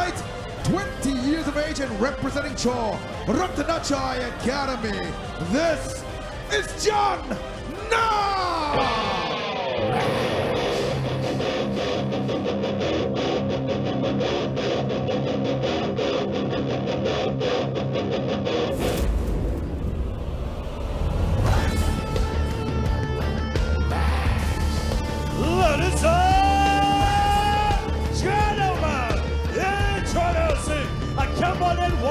tonight. 20 years of age and representing Chaw Ratanachai Academy. This is John Na!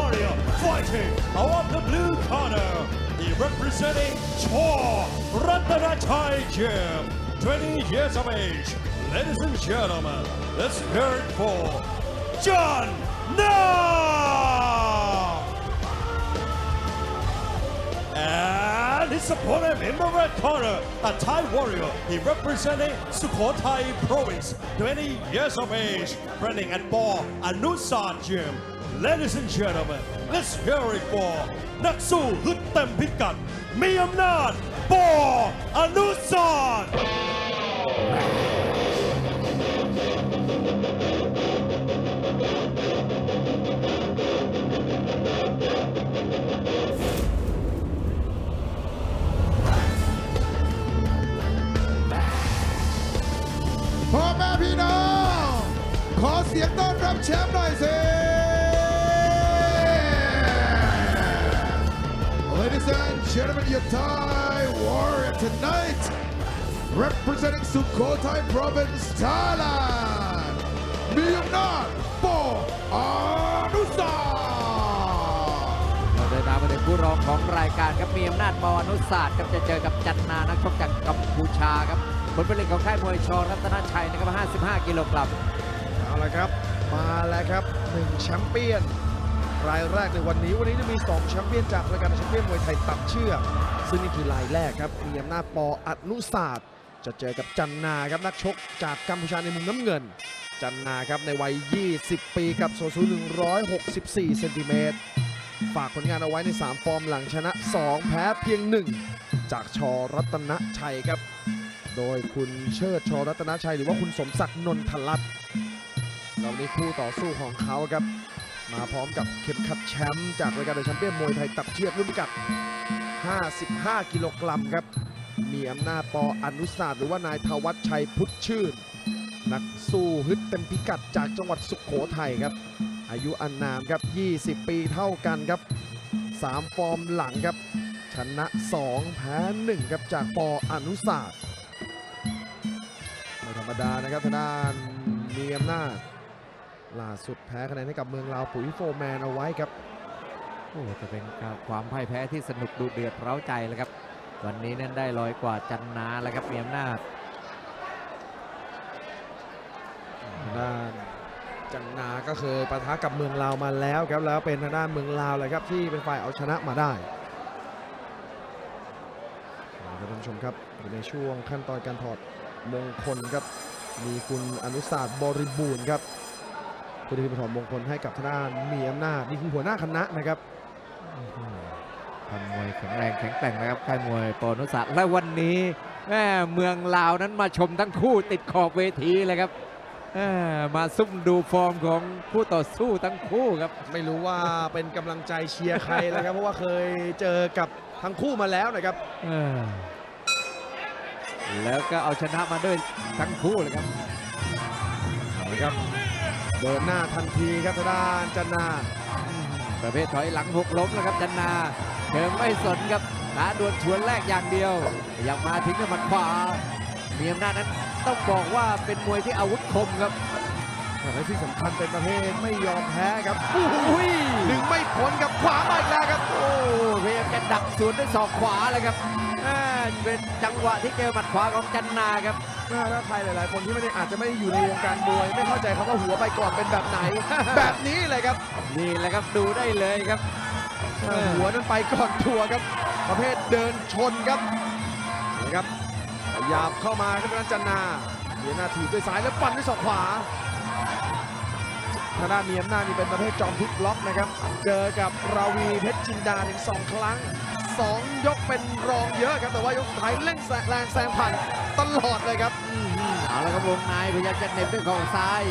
Warrior fighting out the blue corner. He representing Chor Ratanachai Gym, 20 years of age. Ladies and gentlemen, let's hear it for John Na! And his opponent in the red corner, a Thai warrior. He representing Sukhothai province, 20 years of age, training at Ball Anusat Gym. Ladies and gentlemen, let's hear it for นักสู้ฮึดเต็มพิกัด มีอำนาจปออนุสรณ์พ่อแม่พี่น้อง ขอเสียงต้อนรับแชมป์หน่อยสิ Ladies and gentlemen, your Thai warrior tonight, representing Sukhothai province, Thailand, มีอำนาจปออานุสาเราเดินทางมาถึงผู้รองของรายการครับมีอำนาจบอนุศาสตร์ครับจะเจอกับจันนานักชกจากกัมพูชาครับผลผลิตของค่ายมวยชอรัตนชัยนะครับ 55 กิโลกรัม เอาละครับ มาแล้วครับหนึ่งแชมเปี้ยน รายแรกในวันนี้ วันนี้จะมี2แชมเปี้ยนจากรายการแชมเปี้ยนมวยไทยตับเชือกซึ่งนี่คือรายแรกครับมีอำนาจปออนุศาสตร์ จะเจอกับจันนาครับนักชกจากกัมพูชาในมุมน้ำเงิน จันนาครับในวัย 20 ปีกับโซซู164เซนติเมตรฝากผลงานเอาไว้ใน 3 ฟอร์มหลังชนะ 2 แพ้เพียง 1 จากชอรัตนชัยครับ โดยคุณเชิดชอรัตนชัย หรือว่าคุณสมศักดิ์นนทลัตน์เราในคู่ต่อสู้ของเขาครับ มาพร้อมกับเข็มขัดแชมป์จากรายการเดอะแชมเปี้ยนมวยไทยตับเชือกรุ่นพิกัด 55 กิโลกรัมครับ มีอำนาจปออนุสาสตร์หรือว่านายทวัชชัยพุทธชื่น นักสู้ฮึดเต็มพิกัดจากจังหวัดสุขโขทัยครับ อายุอันนามครับ 20 ปีเท่ากันครับ 3 ฟอร์มหลังครับ ชนะ 2 แพ้ 1 ครับจากปออนุสาสตร์ไม่ธรรมดานะครับทางด้านมีอำนาจ ล่าสุดแพ้คะแนนให้กับเมืองลาวปุ๋ยโฟร์แมนเอาไว้ครับโอ้จะเป็นความพ่ายแพ้ที่สนุกดูเดือดเร้าใจเลยครับวันนี้นั้นได้ลอยกว่าจันนาแล้วครับมีอำนาจทางด้านจันนาก็เคยปะทะกับเมืองลาวมาแล้วครับแล้วเป็นทางด้านเมืองลาวเลยครับที่เป็นฝ่ายเอาชนะมาได้เอาละครับท่านผู้ชมครับอยู่ในช่วงขั้นตอนการถอดมงคลครับมีคุณอนุสาสตร์บริบูรณ์ครับ ผู้ที่มาถอดมงคลให้กับทางด้านมีอำนาจนี่คือหัวหน้าคณะนะครับทำมวยแข็งแรงแข็งแกร่งนะครับค่ายมวยปอนุสาสตร์และวันนี้แม่เมืองลาวนั้นมาชมทั้งคู่ติดขอบเวทีเลยครับแม่มาซุ่มดูฟอร์มของผู้ต่อสู้ทั้งคู่ครับ ไม่รู้ว่าเป็นกำลังใจเชียร์ใครแล้วครับ เพราะว่าเคยเจอกับทั้งคู่มาแล้วนะครับเออแล้วก็เอาชนะมาด้วยทั้งคู่เลยครับเอาละครับ เดินหน้าทันทีครับทางด้านจันนาประเภทถอยหลังหกล้มแล้วครับจันนาเชิงไม่สนครับขาดวลชวนแรกอย่างเดียวยังมาถึงกับหมัดขวามีอำนาจนั้นต้องบอกว่าเป็นมวยที่อาวุธคมครับและที่สำคัญเป็นประเภทไม่ยอมแพ้ครับอุ้ยดึงไม่พ้นกับขวามาอีกแล้วครับ โอ้พยายามจะดักสวนด้วยศอกขวาเลยครับอ่าเป็นจังหวะที่เจอหมัดขวาของจันนาครับ ถ้าใครหลาย ๆ คนที่ไม่ได้อาจจะไม่ได้อยู่ในวงการมวย ไม่เข้าใจคำว่าหัวไปก่อนเป็นแบบไหน แบบนี้เลยครับ นี่แหละครับดูได้เลยครับเออหัวนั้นไปก่อนทัวร์ครับ ประเภทเดินชนครับนี่ครับพยายามเข้ามาครับทางด้านจันนาเดียนาถีบด้วยซ้ายแล้วปั่นด้วยศอกขวาทางด้านมีอำนาจนี่เป็นประเภทจอมพลิกล็อกนะครับ เจอกับราวีเพชรจินดาถึงสองครั้ง สองยกเป็นรองเยอะครับ แต่ว่ายกสุดท้ายเล่นแซแรงแซงผ่านตลอดเลยครับเอาละครับวงในพยายามจะเหน็บด้วยเข่าซ้าย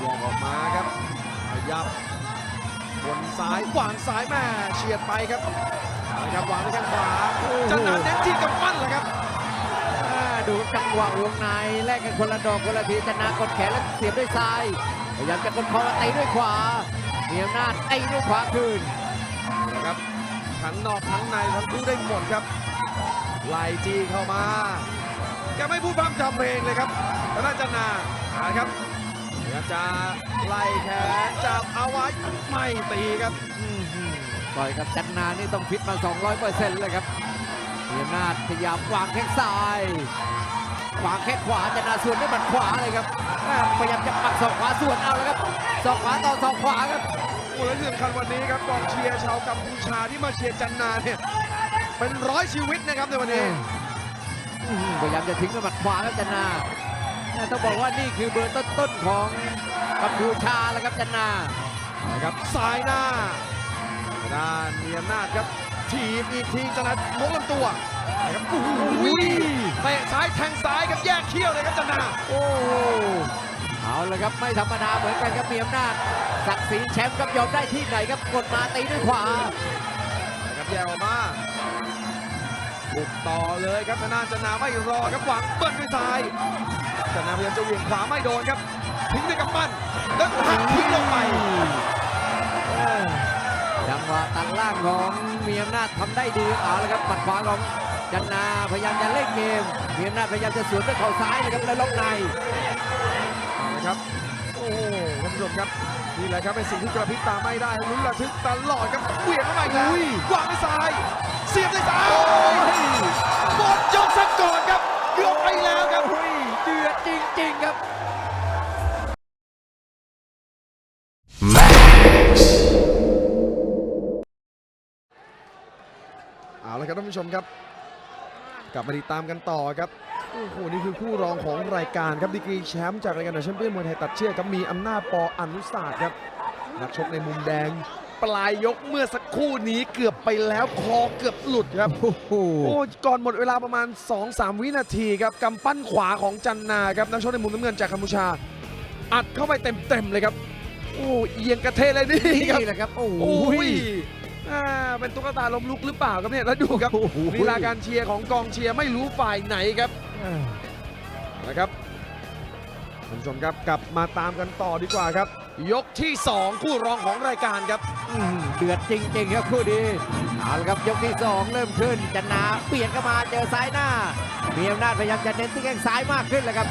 แยกออกมาครับขยับวนซ้ายวางซ้ายแม่เฉียดไปครับเอาละครับวางด้วยแข้งขวาจันนาเน้นที่กำปั้นเลยครับอ่าดูจังหวะวงในแลกกันคนละดอกคนละทีชนะกดแขนแล้วเสียบด้วยซ้ายพยายามจะกดคอตีด้วยขวามีอำนาจตีด้วยขวาคืนนะครับ ทั้งนอกทั้งในทั้งคู่ได้หมดครับไล่จีเข้ามาแกไม่พูดพร่ำทำเพลงเลยครับแล้วน่าจนาหาครับพยายามจะไล่แขนจับเอาไว้ไม่ตีครับต่อยกับจันนานี่ต้องฟิตมา 200เปอร์เซ็นต์เลยครับมีอำนาจพยายามวางแข้งซ้ายวางแข้งขวาจันนาสวนด้วยหมัดขวาเลยครับพยายามจะปักศอกขวาสวนเอาแล้วครับศอกขวาต่อศอกขวาครับ โอ้และที่สำคัญวันนี้ครับกองเชียร์ชาวกัมพูชาที่มาเชียร์จันนาเนี่ยเป็นร้อยชีวิตนะครับในวันนี้อื้อหือพยายามจะทิ้งด้วยหมัดขวาครับจันนาแต่ต้องบอกว่านี่คือเบอร์ต้นๆของกัมพูชาแล้วครับจันนานะครับซ้ายหน้าด้านมีอำนาจครับถีบอีกทีจันนามกลำตัวนะครับโอ้โหเตะซ้ายแทงซ้ายครับแยกเขี้ยวเลยครับจันนาโอ้โห เอาเลยครับไม่ธรรมดาเหมือนกันครับมีอำนาจศักดิ์ศรีแชมป์ครับยอมได้ที่ไหนครับกดมาตีด้วยขวานะครับแยกออกมาบุกต่อเลยครับทางด้านจันนาไม่รอครับหวังเบิ้ลด้วยซ้ายจันนาพยายามจะเหวี่ยงขวาไม่โดนครับทิ้งด้วยกำปั้นแล้วหักทิ้งลงไปจังหวะตัดล่างของมีอำนาจทำได้ดีเอาละครับปัดขวาของจันนาพยายามจะเล่นเกมมีอำนาจพยายามจะสวนด้วยเข่าซ้ายเลยครับแล้วล็อกใน ผู้ชมครับนี่แหละครับเป็นสิ่งที่กระพริบตาไม่ได้ลุ้นระทึกตลอดครับเหวี่ยงเข้ามาอีกแล้ววางด้วยซ้าย เสียบด้วยซ้ายหมดยกซะก่อนครับเกือบไปแล้วครับเฮ้ยเดือดจริงๆครับเอาละครับท่านผู้ชมครับ กลับมาติดตามกันต่อครับ โอ้โหนี่คือคู่รองของรายการครับดีกรีแชมป์จากรายการแชมเปี้ยนมวยไทยตัดเชือกครับมีอำนาจปออนุสาสตร์ครับนักชกในมุมแดง ปลายยกเมื่อสักครู่นี้เกือบไปแล้วคอเกือบหลุดครับ โอ้โหโอ้ก่อนหมดเวลาประมาณ 2-3 วินาทีครับกำปั้นขวาของจันนาครับนักชกในมุมน้ำเงินจากกัมพูชา อัดเข้าไปเต็มๆเลยครับ โอ้เอียงกระเทยเลยนี่ครับ นี่แหละครับ โอ้โห โอ้ย อ่าเป็นตุ๊กตาล้มลุกหรือเปล่าครับเนี่ยแล้วดูครับโอ้โห ลีลาการเชียร์ของกองเชียร์ไม่รู้ฝ่ายไหนครับนะครับท่านผู้ชมครับกลับมาตามกันต่อดีกว่าครับ ยกที่2คู่รองของรายการครับ อื้อหือเดือดจริง ๆ ครับคู่นี้เอาละครับยกที่สองเริ่มขึ้นจันนาเปลี่ยนเข้ามาเจอซ้ายหน้า มีอำนาจพยายามจะเน้นที่แข้งซ้ายมากขึ้นเลยครับ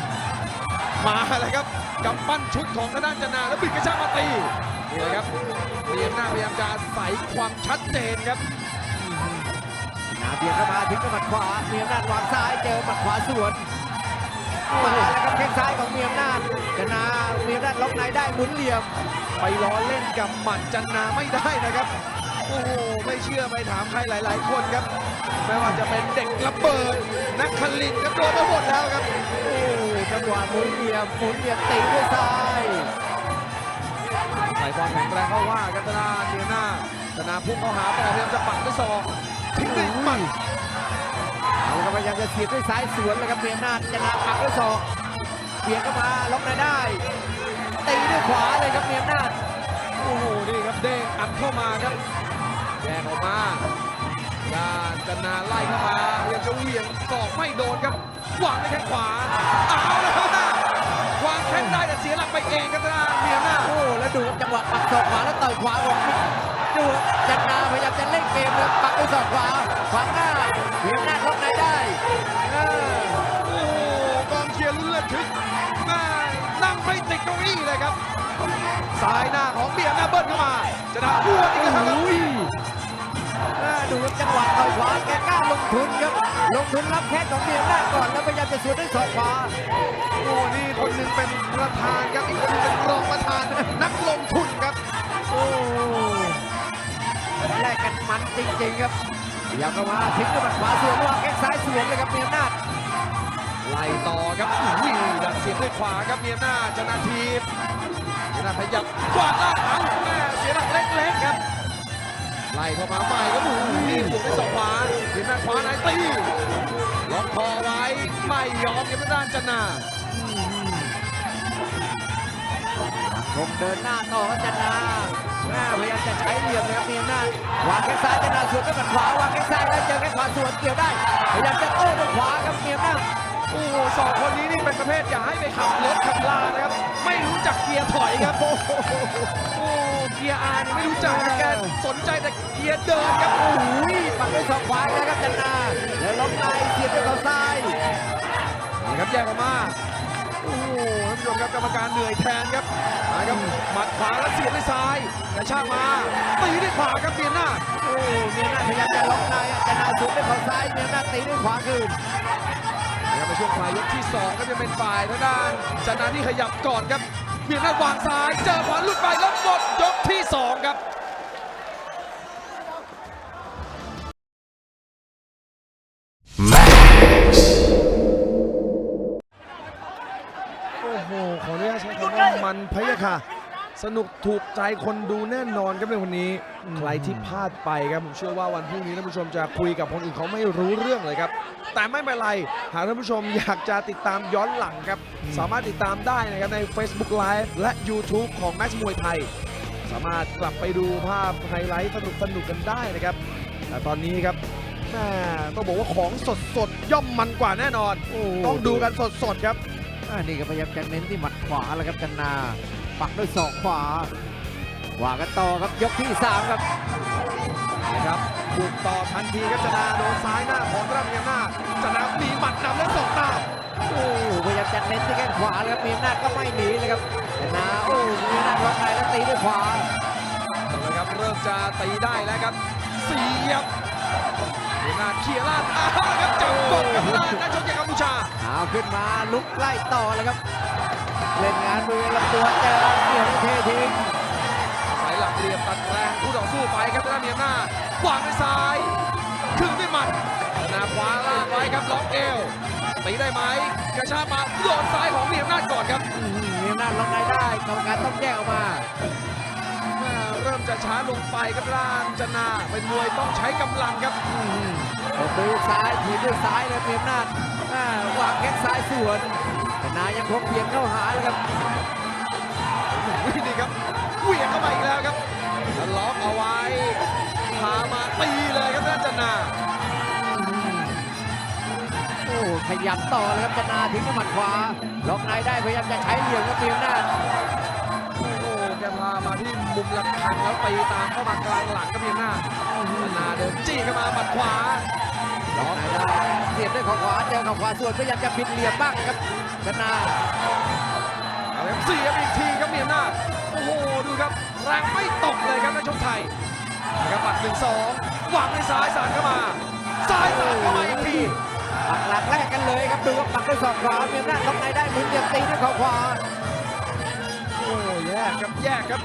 มาเลยครับกำปั้นชุดของทางด้านจันนาแล้วบิดกระชากมาตี นี่แหละครับเรียมหน้าพยายามจะอาศัยความชัดเจนครับนาเบียดเข้ามาถึงกับหมัดขวามีอำนาจวางซ้ายเจอหมัดขวาสวนมาแล้วครับแข้งซ้ายของมีอำนาจชนะมีอำนาจล็อกในได้หมุนเหลี่ยม ไปล้อเล่นกับหมัดจันนาไม่ได้นะครับโอ้โหไม่เชื่อไปถามใครหลาย ๆ คนครับไม่ว่าจะเป็นเด็กระเบิดนักคลินก็โดนมาหมดแล้วครับโอ้จังหวะหมุนเหลี่ยมหมุนเหลี่ยมตีด้วยซ้าย ใส่ความแข็งแรงเข้าว่ากันธนาเนียหน้าธนาพุ่งเข้าหาต่อพยายามจะปักด้วยศอกทิ้งด้วยหมัดเอาละครับพยายามจะเสียบด้วยซ้ายสวนเลยครับมีอำนาจชนะปักด้วยศอกเบียดเข้ามาล็อกในได้ตีด้วยขวาเลยครับมีอำนาโอ้โหนี่ครับเด้งอัดเข้ามาครับแยกออกมาด้านจันนาไล่เข้ามาพยายามจะเหวี่ยงศอกไม่โดนครับวางด้วยแข้งขวาเอาแล้วนะว ได้แต่เสียหลักไปเองครับทางด้านเมียหน้าโอ้แล้วดูครับจังหวะปักศอกขวาแล้วต่อยขวาของดูครับจันนาพยายามจะเล่นเกมเลยปักด้วยศอกขวาขวางหน้ามีอำนาจล็อกในได้เออโอ้โหกองเชียร์ลุ้นระทึกแม่นั่งไม่ติดเก้าอี้เลยครับซ้ายหน้าของเบียร์หน้าเบิ้ลเข้ามาจะทำบวกอีกแล้วครับอ่าดูครับจังหวะต่อยขวาแกกล้าลงทุนครับลงทุนรับแค่ของเมียหน้าจก่อนแล้วพยายามจะสวนด้วยศอกขวาโอ้นี่คนหนึ่ง เป็นประธานครับ อีกคนหนึงเป็นรองประธานนักลงทุนครับ โอ้แลกกันมันจริงๆครับพยายามเข้ามาทิ้งด้วยหมัดขวาสวนวางแข้งซ้ายสวนเลยครับเมียหน้าจไล่ต่อครับอุ้ยดักเสียบด้วยขวาครับเมียหน้าชนะทีมเมียหน้าขยับกวาดล่างเอาแม่เสียหลักเล็กๆครับไล่เข้ามาใหม่ครับโอ้โหนี่บวกด้วยศอกขวาเมียหน้าขวาไหนตีล็อกคอไว้ไม่ยอมครับทางด้านจันนา คงเดินหน้าต่อครับจันนาแม่พยายามจะใช้เหลี่ยมนะครับมีอำนาจวางแข้งซ้ายจันนาสวนด้วยหมัดขวาวางแข้งซ้ายแล้วเจอแข้งขวาสวนเกี่ยวได้พยายามจะโต้ด้วยขวาครับมีอำนาจโอ้โหสองคนนี้นี่เป็นประเภทอย่าให้ไปขับรถขับลานะครับ ไม่รู้จักเกียร์ถอยครับโอ้โหเกียร์อานี่ไม่รู้จักนะแกสนใจแต่เกียร์เดินครับโอ้โหปักด้วยศอกขวาแล้วครับจันนาแล้วล็อกในเสียบด้วยเขาซ้ายนี่ครับแยกออกมา ครับกรรมการเหนื่อยแทนครับมาครับหมัดขวาแล้วเสียบด้วยซ้ายกระชากมาตีด้วยขวาครับเบียนหน้าโอ้มีอำนาจพยายามจะล็อกในจันนาสวนด้วยเขาซ้ายมีอำนาจตีด้วยขวาคืนนะครับในช่วงปลายยกที่สองก็จะเป็นฝ่ายทางด้านจันนาที่ขยับก่อนครับเบียนหน้าวางซ้าย เจอขวาหลุดไปแล้วหมดยกที่สองครับ มันพะยะค่ะ สนุกถูกใจคนดูแน่นอนครับในวันนี้ ใครที่พลาดไปครับผมเชื่อว่าวันพรุ่งนี้ท่านผู้ชมจะคุยกับคนอื่นเขาไม่รู้เรื่องเลยครับ แต่ไม่เป็นไร หากท่านผู้ชมอยากจะติดตามย้อนหลังครับ สามารถติดตามได้นะครับใน Facebook Live และ YouTube ของแม t ชมวยไทย สามารถกลับไปดูภาพไฮไลท์สนุกสนุกๆกันได้นะครับแต่ตอนนี้ครับแม่ต้องบอกว่าของสดสดๆย่อมมันกว่าแน่นอน ต้องดูกันสดสดๆครับ อ่านี่ก็พยายามจะเน้นที่หมัดขวาแล้วครับจันนา ปักด้วยศอกขวาว่ากันต่อครับยกที่สามครับนะครับบุกต่อทันทีครับจนาโดนซ้ายหน้าของรับเมียหน้าจนามีหมัดนำและสองหน้าโอ้พยายามจะเน้นที่แข้งขวาเลยครับมีอำนาจก็ไม่หนีเลยครับจันนาโอ้มีอำนาจล็อกในแล้วตีด้วยขวาเอาละครับเริ่มจะตีได้แล้วครับเสียบ เมียหน้าเคลียร์ลาดอ้าวครับจับกดกับลาดนักชกจากกัมพูชาเอาขึ้นมาลุกไล่ต่อเลยครับ เล่นงานมือลำตัวเจอเกี่ยวเททิ้งสายหลักเหลี่ยมตัดแรงคู่ต่อสู้ไปครับทางด้านเมียหน้าวางด้วยซ้ายคืนด้วยหมัดจนาขวาล่างไว้ครับล็อกเอวตีได้ไหมกระชากมาโดนซ้ายของเมียหน้าก่อนครับอื้อหือมีอำนาจล็อกในได้กรรมการต้องแยกออกมาแม่ เริ่มจะช้าลงไปครับด้านจนาเป็นมวยต้องใช้กำลังครับประตูซ้ายถีบด้วยซ้ายเลยเพียมนาจอ่าวางแข้งซ้ายสวนแต่นายังคงเพียงเข้าหาเลยครับวิ่งดีครับเหวี่ยงเข้ามาอีกแล้วครับแล้วล็อกเอาไว้พามาตีเลยครับด้านจันนาโอ้ขยับต่อเลยครับจนาทิ้งด้วยหมัดขวาล็อกในได้พยายามจะใช้เหลี่ยมครับเพียมนาจโอ้โหแกพา มุมลำคังแล้วตีตามเข้ามากลางหลังครับเพียงหน้าจันนาเดินจี้เข้ามาหมัดขวาล็อกได้เสียบด้วยเข่าขวาเจอเข่าขวาสวนพยายามจะปิดเหลี่ยมบ้างครับจนาเอาละครับเสียบอีกทีครับเมียหน้าโอ้โหดูครับแรงไม่ตกเลยครับนักชกไทยนะครับปัดหนึ่งสองวางด้วยซ้ายสาดเข้ามาซ้ายสาดเข้ามาอีกทีปักหลักแรกกันเลยครับดูครับปักด้วยศอกขวาเพียมนาล็อกในได้หมุนเหลี่ยมตีด้วยเข่าขวาโอ้แยกครับแยกครับ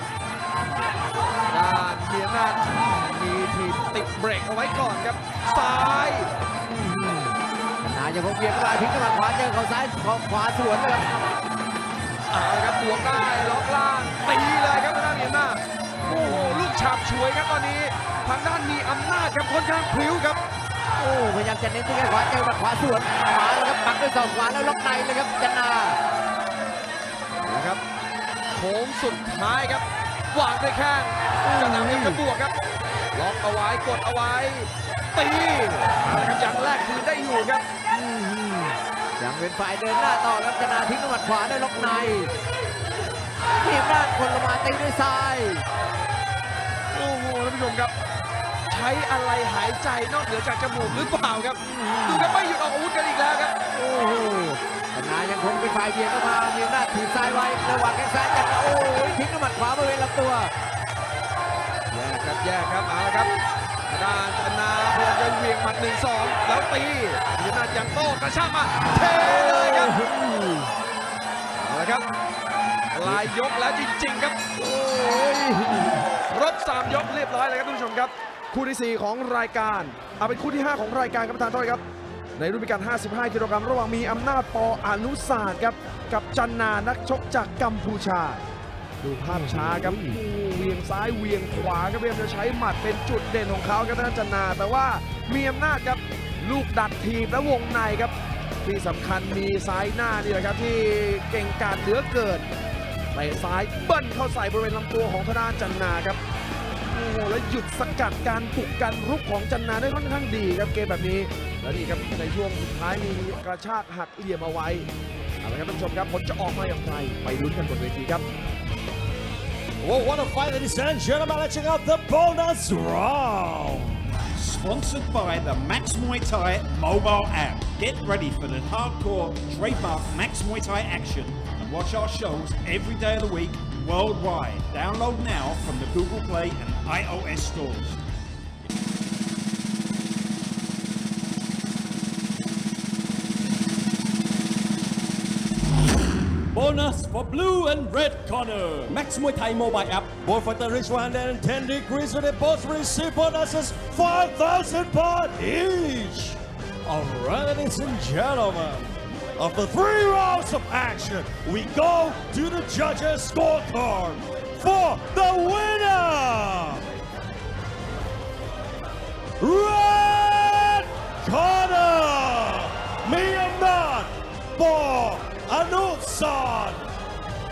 ด้านเมียนาทมีทีมติดเบรกเอาไว้ก่อนครับ ซ้ายจนายังคงเพียงเข้ามาทิ้งด้วยหมัดขวาเจอเข่าซ้ายเข่าขวาสวนเลยครับเอาละครับบวกได้ล็อกล่างตีเลยครับทางด้านเมียนาโอ้โหลูกฉาบฉวยครับตอนนี้ทางด้านมีอำนาจครับค่อนข้างพลิ้วครับโอ้พยายามจะเน้นที่แข้งขวาเจอหมัดขวาสวนขวาแล้วครับปักด้วยศอกขวาแล้วล็อกในเลยครับจันนานะครับโค้งสุดท้ายครับ วางด้วยแข้งจะนำให้กระบวกครับล็อกเอาไว้กดเอาไว้ตีเอาละครับอย่างแรกคืนได้อยู่ครับยังเป็นฝ่ายเดินหน้าต่อครับจันนาทิ้งด้วยหมัดขวาได้ล็อกในเทียบด้านคนละมาตีด้วยซ้ายโอ้โหท่านผู้ชมครับ ใช้อะไรหายใจนอกเหนือจากจมูกหรือเปล่าครับดูครับไม่หยุดออกอาวุธกันอีกแล้วครับโอ้โหจันนายังคงเป็นฝ่ายเบียดเข้ามาเทีบด้านถีบซ้ายไว้ระหว่างแข้งซ้ายจันนาโอ้ยทิ้งด้วยหมัดขวาบริเวณลำตัว แยกครับแยกครับเอาละครับทางด้านจันนาพยายามจะเหวียงหมัดหนึ่งสองแล้วตียืนหน้ายังโต้กระชากมาเทเลยครับเอาละครับลายยกแล้วจริงๆครับโอ้ยรบ3ยกเรียบร้อยเลยครับท่านผู้ชมครับ คู่ที่4ของรายการเอาเป็นคู่ที่5ของรายการครับประธานโทษครับ ในรุ่นพิการ 55 กิโลกรัมระหว่างมีอำนาจปออนุสาสตร์ครับ กับจันนานักชกจากกัมพูชา ดูภาพช้าครับโอ้โหเหวียงซ้ายเหวียงขวาครับพยายามจะใช้หมัดเป็นจุดเด่นของเขาครับทางด้านจันนา แต่ว่ามีอำนาจครับลูกดักทีบและวงในครับ ที่สำคัญมีซ้ายหน้านี่แหละครับที่เก่งกาจเหลือเกินเตะซ้ายเบิ้ลเข้าใส่บริเวณลำตัวของธนาจันนาครับ โอ้โหแล้วหยุดสกัดการบุกการรุกของจันนาได้ค่อนข้างดีครับเกมแบบนี้ และนี่ครับในช่วงสุดท้ายมีกระชากหักเหลี่ยมเอาไว้เอาละครับท่านผู้ชมครับผลจะออกมาอย่างไรไปลุ้นกันบนเวทีครับ Well, what a fight, ladies and gentlemen. Let's check out the bonus round. Sponsored by the Max Muay Thai mobile app. Get ready for the hardcore trademark Max Muay Thai action and watch our shows every day of the week worldwide. Download now from the Google Play and iOS stores. Bonus for blue and red corner. Max Muay Thai mobile app. Both fighter reach 110 degrees and they both receive bonuses 5,000 baht each. Alright, ladies and gentlemen of the three rounds of action, we go to the judges' scorecard for the winner, Red Corner, Myanmar for Anutsan